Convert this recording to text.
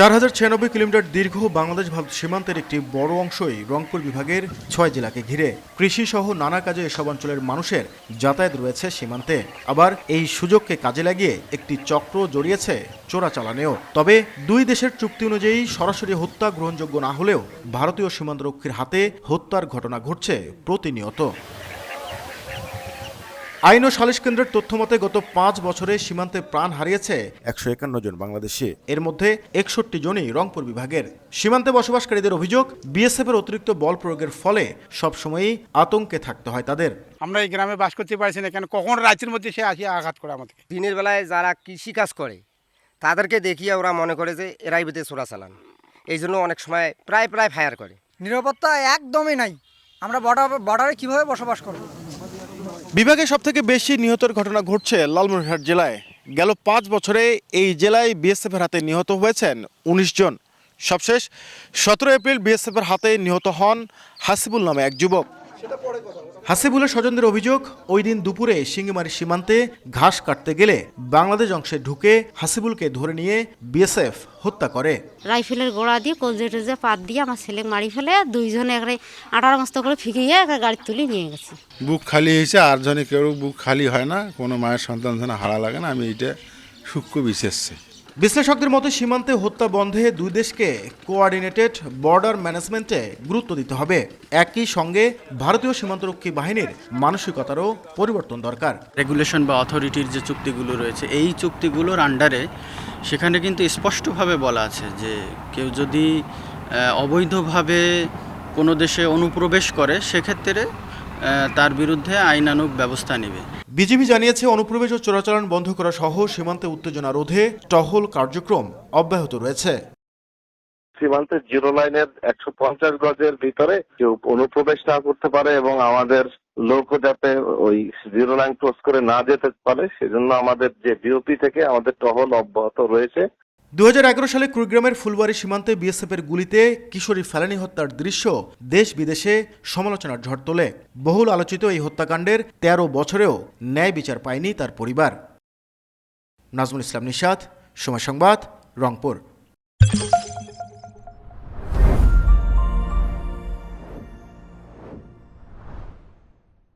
চার হাজার ছিয়ানব্বই কিলোমিটার দীর্ঘ বাংলাদেশ ভারত সীমান্তের একটি বড় অংশই রংপুর বিভাগের ছয় জেলাকে ঘিরে। কৃষি সহ নানা কাজে এসব অঞ্চলের মানুষের যাতায়াত রয়েছে সীমান্তে। আবার এই সুযোগকে কাজে লাগিয়ে একটি চক্র জড়িয়েছে চোরাচালানেও। তবে দুই দেশের চুক্তি অনুযায়ী সরাসরি হত্যা গ্রহণযোগ্য না হলেও ভারতীয় সীমান্তরক্ষীর হাতে হত্যার ঘটনা ঘটছে প্রতিনিয়ত। আইন ও সালিশ কেন্দ্রের তথ্য মতে গত পাঁচ বছরে সীমান্তে প্রাণ হারিয়েছে একশো একান্ন জন বাংলাদেশি। এর মধ্যে একষট্টি জনই রংপুর বিভাগের। সীমান্তে বসবাসকারীদের অভিযোগ বিএসএফ এর অতিরিক্ত বল প্রয়োগের ফলে সবসময়ই আতঙ্কে থাকতে হয় তাদের। আমরা এই গ্রামে বাস করতে পারছি না কেন কখন রাতের মধ্যে সে আসিয়া আঘাত করে আমাদেরকে? দিনের বেলায় যারা কৃষিকাজ করে তাদেরকে দেখিয়ে ওরা মনে করে যে এরাই বেঁধে চোরা চালান এই জন্য অনেক সময় প্রায় প্রায় ফায়ার করে। নিরাপত্তা একদমই নাই। আমরা বর্ডার বর্ডারে কীভাবে বসবাস করব? বিভাগে সবথেকে বেশি নিহতের ঘটনা ঘটছে লালমনিরহাট জেলায়। গেল পাঁচ বছরে এই জেলায় বিএসএফের হাতে নিহত হয়েছেন উনিশ জন। সবশেষ সতেরো এপ্রিল বিএসএফের হাতে নিহত হন হাসিবুল নামে এক যুবক। হাসিবুলের স্বজনদের অভিযোগ ওই দিন দুপুরে সিঙ্গিমারি সীমান্তে ঘাস কাটতে গেলে বাংলাদেশ অংশে ঢুকে হাসিবুলকে ধরে নিয়ে বিএসএফ হত্যা করে। রাইফেলের গোড়া দিয়ে কলজে টলজে পাত দিয়ে আমার ছেলে মারি ফেলে দুইজনে একবারে আঠারো মস্ত করে ফিকিয়ে একটা গাড়ি তুলে নিয়ে গেছে। বুক খালি হয়েছে আর জনে কেউ বুক খালি হয় না কোনো মায়ের সন্তান যেন হারা লাগে না আমি এটা সূক্ষ্ম বিশ্বাসছি বিশ্লেষকদের মতে, সীমান্তে হত্যা বন্ধে দুই দেশকে কোঅর্ডিনেটেড বর্ডার ম্যানেজমেন্টে গুরুত্ব দিতে হবে। একই সঙ্গে ভারতীয় সীমান্তরক্ষী বাহিনীর মানসিকতারও পরিবর্তন দরকার। রেগুলেশন বা অথরিটির যে চুক্তিগুলো রয়েছে, এই চুক্তিগুলোর আন্ডারে সেখানে কিন্তু স্পষ্টভাবে বলা আছে যে, কেউ যদি অবৈধভাবে কোনো দেশে অনুপ্রবেশ করে, সেক্ষেত্রে তার বিরুদ্ধে আইনানুগ ব্যবস্থা নেবে। বিজেপি জানিয়েছে অনুপ্রবেশ ও চোরাচালান বন্ধ করা সহ সীমান্তে উত্তেজনা রোধে টহল কার্যক্রম অব্যাহত রয়েছে। সীমান্তের জিরো লাইনের একশো পঞ্চাশ গজের ভিতরে কেউ অনুপ্রবেশ না করতে পারে এবং আমাদের লোকও যাতে ওই জিরো লাইন ক্রস করে না যেতে পারে সেজন্য আমাদের যে বিওপি থেকে আমাদের টহল অব্যাহত রয়েছে। দু হাজার এগারো সালে কুড়িগ্রামের ফুলবাড়ি সীমান্তে বিএসএফের গুলিতে কিশোরী ফেলানি হত্যার দৃশ্য দেশ বিদেশে সমালোচনার ঝড় তোলে। বহুল আলোচিত এই হত্যাকাণ্ডের তেরো বছরেও ন্যায় বিচার পায়নি তার পরিবার। নাজমুল ইসলাম নিশাদ সময় সংবাদ, রংপুর।